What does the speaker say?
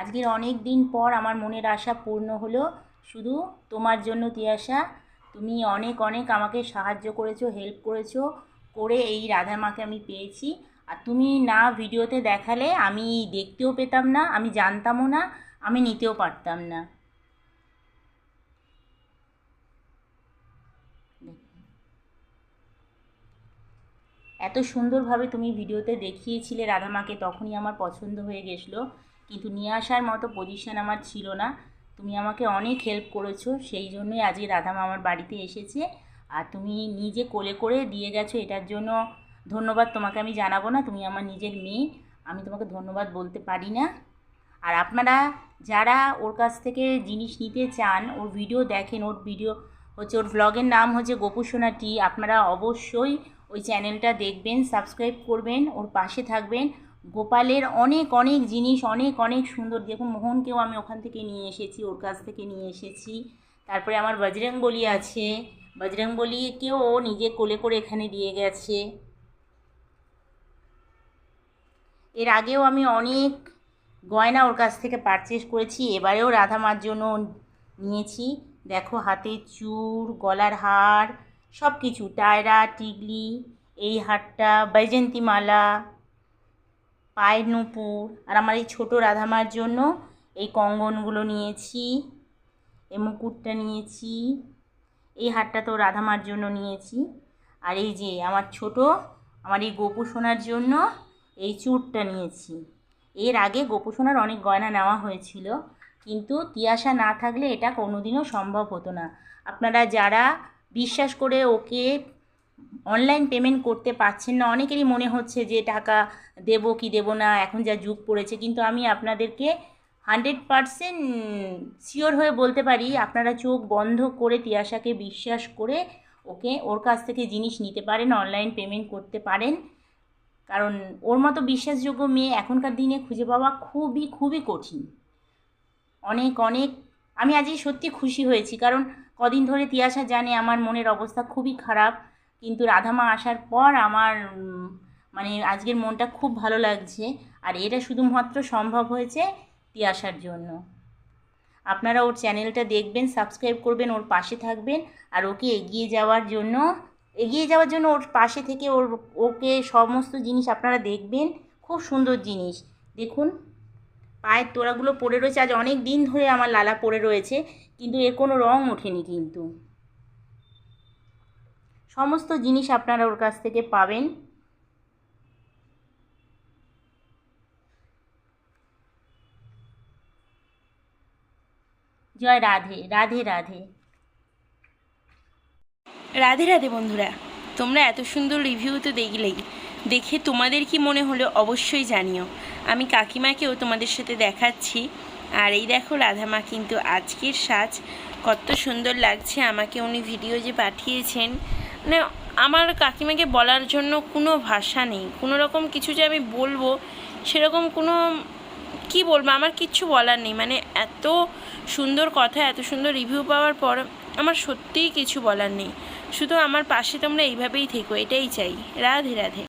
আজকের অনেক দিন পর আমার মনের আশা পূর্ণ হলো, শুধু তোমার জন্য তিয়াশা। তুমি অনেক অনেক আমাকে সাহায্য করেছ হেল্প করেছ, করে এই রাধা মাকে আমি পেয়েছি। আর তুমি না ভিডিওতে দেখালে আমি দেখতেও পেতাম না, আমি জানতামও না, আমি নিতেও পারতাম না। এত সুন্দরভাবে তুমি ভিডিওতে দেখিয়েছিলে রাধা মাকে, তখনই আমার পছন্দ হয়ে গেছিল। কিন্তু নিয়ে আসার মতো পজিশন আমার ছিল না। তুমি আমাকে অনেক হেল্প করেছ, সেই জন্যই আজকে রাধামা আমার বাড়িতে এসেছে। আর তুমি নিজে কোলে করে দিয়ে গেছো, এটার জন্য ধন্যবাদ তোমাকে আমি জানাব না, তুমি আমার নিজের মেয়ে, আমি তোমাকে ধন্যবাদ বলতে পারি না। আর আপনারা যারা ওর কাছ থেকে জিনিস নিতে চান, ওর ভিডিও দেখেন, ওর ভিডিও হচ্ছে, ওর ব্লগের নাম হচ্ছে গোপুসোনা টি আপনারা অবশ্যই ওই চ্যানেলটা দেখবেন সাবস্ক্রাইব করবেন, ওর পাশে থাকবেন গোপালের অনেক অনেক জিনিস, অনেক অনেক সুন্দর। দেখুন, মোহনকেও আমি ওখান থেকে নিয়ে এসেছি, ওর কাছ থেকে নিয়ে এসেছি। তারপরে আমার বজরংবলী আছে। বজরংবলীকেও ও নিজে কোলে করে এখানে দিয়ে গেছে। এর আগেও আমি অনেক গয়না ওর কাছ থেকে পারচেস করেছি। এবারেও রাধা মার জন্য নিয়েছি। দেখো, হাতে চূড় গলার হার সব কিছু টায়রা, টিগলি, এই হারটা বৈজন্তী মালা পায়ের নুপুর আর আমার এই ছোটো রাধামার জন্য এই কঙ্গনগুলো নিয়েছি, এই মুকুটটা নিয়েছি, এই হারটা তো রাধামার জন্য নিয়েছি। আর এই যে আমার ছোট, আমার এই গোপু সোনার জন্য এই চূড়টা নিয়েছি। এর আগে গোপু সোনার অনেক গয়না নেওয়া হয়েছিল, কিন্তু তিয়াশা না থাকলে এটা কোনোদিনও সম্ভব হতো না। আপনারা যারা বিশ্বাস করে ওকে অনলাইন পেমেন্ট করতে পারছেন না। অনেকেরই মনে হচ্ছে যে, টাকা দেবো কি দেবো না? এখন যা যুগ পড়েছে। কিন্তু আমি আপনাদেরকে হান্ড্রেড পারসেন্ট শিওর হয়ে বলতে পারি, আপনারা চোখ বন্ধ করে তিয়াশাকে বিশ্বাস করে, ওকে, ওর কাছ থেকে জিনিস নিতে পারেন অনলাইন পেমেন্ট করতে পারেন। কারণ ওর মতো বিশ্বাসযোগ্য মেয়ে এখনকার দিনে খুঁজে পাওয়া খুবই খুবই কঠিন। অনেক অনেক, আমি আজই সত্যি খুশি হয়েছি। কারণ কদিন ধরে তিয়াশা জানে, আমার মনের অবস্থা খুবই খারাপ। কিন্তু রাধামা আসার পর আমার মানে আজকের মনটা খুব ভালো লাগছে। আর এটা শুধুমাত্র সম্ভব হয়েছে তিয়াশার জন্য। আপনারা ওর চ্যানেলটা দেখবেন, সাবস্ক্রাইব করবেন, ওর পাশে থাকবেন। আর ওকে এগিয়ে যাওয়ার জন্য, এগিয়ে যাওয়ার জন্য ওর পাশে থেকে ওর, ওকে সমস্ত জিনিস আপনারা দেখবেন। খুব সুন্দর জিনিস। দেখুন, পায়ের তোড়াগুলো পড়ে রয়েছে। আজ অনেক দিন ধরে আমার লালা পড়ে রয়েছে, কিন্তু এর কোনো রং ওঠেনি কিন্তু। সমস্ত জিনিস আপনারা ওর কাছ থেকে পাবেন। জয় রাধে রাধে রাধে। রাধে রাধে বন্ধুরা, তোমরা এত সুন্দর রিভিউ তো দেখলেই। দেখে তোমাদের কি মনে হলো অবশ্যই জানিও। আমি কাকিমাকেও তোমাদের সাথে দেখাচ্ছি। আর এই দেখো রাধামা কিন্তু আজকের সাজ, কত সুন্দর লাগছে আমাকে উনি ভিডিও যে পাঠিয়েছেন। মানে আমার কাকিমাকে বলার জন্য কোনো ভাষা নেই। কোনো রকম কিছু যে আমি বলব, সেরকম কোনো, কি বলব, আমার কিচ্ছু বলার নেই। মানে এত সুন্দর কথা, এত সুন্দর রিভিউ পাওয়ার পর আমার সত্যিই কিছু বলার নেই। শুধু আমার পাশে তোমরা এইভাবেই থেকো, এটাই চাই। রাধে রাধে।